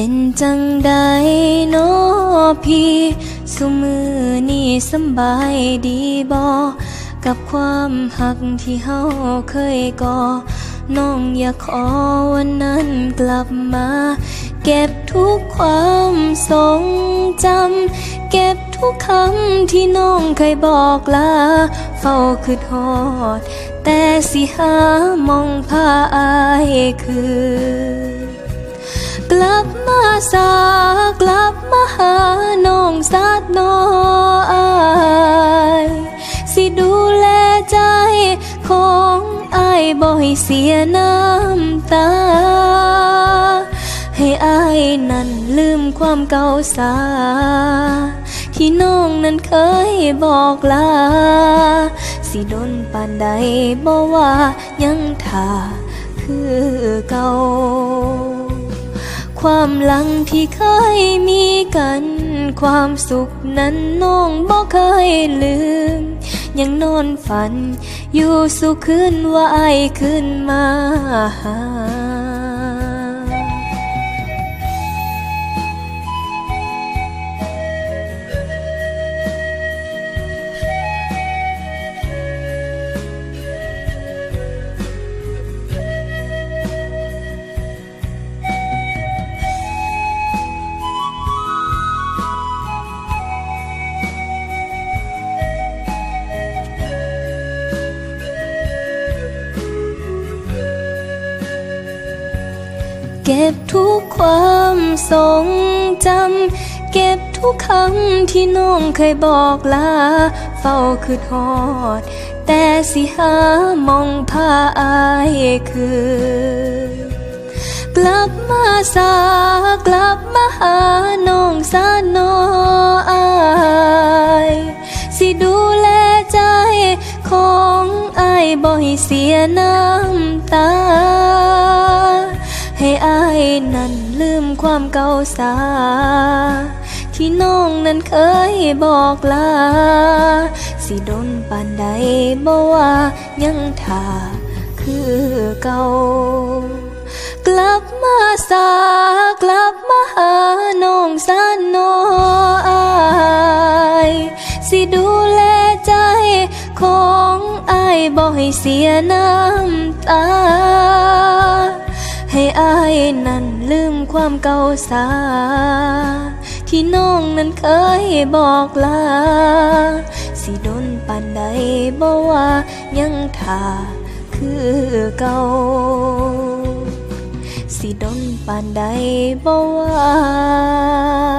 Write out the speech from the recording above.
เป็นจังใดโนอพี่สุมือนี่สบายดีบอกับความหักที่เฮาเคยก่อน้องอยากขอวันนั้นกลับมา เก็บทุกความทรงจำเก็บทุกคำที่น้องเคยบอกลาเฝ้าคือทอด แต่สิหามองพาอายคือ กลับมาสากลับมาหาน้องสาดน้ออายสิดูแลใจของอายบ่ให้เสียน้ำตา ให้อายนั้นลืมความเก่าสา ที่น้องนั้นเคยบอกลา สิดนปานใดบ่ว่ายังท่าคือเก่า ความหลังที่เคยมีกัน ความสุขนั้นน้องบ่เคยลืม ยังนอนฝัน อยู่สุขคืนว่าไอขึ้นมาหา เก็บทุกความทรงจำ เก็บทุกคำที่น้องเคยบอกลา เฝ้าคือทอด แต่สิหามองพาอายคือ กลับมาสากลับมาหาน้องสาโนออายสิดูแลใจของอายบ่ให้เสียน้ำตา นั้นลืมความเก่าสา ที่น้องนั้นเคยบอกลา สิดนปานใดบ่ว่ายังท่าคือเก่ากลับมาสากลับมาหาน้องสานนออายสิดูแลใจของอายบ่ให้เสียน้ำตา ให้อายนั้นลืมความเก่าสา ที่น้องนั้นเคยบอกลา สิดนปานใดบ่ว่ายังท่าคือเก่า สิดนปานใดบ่ว่า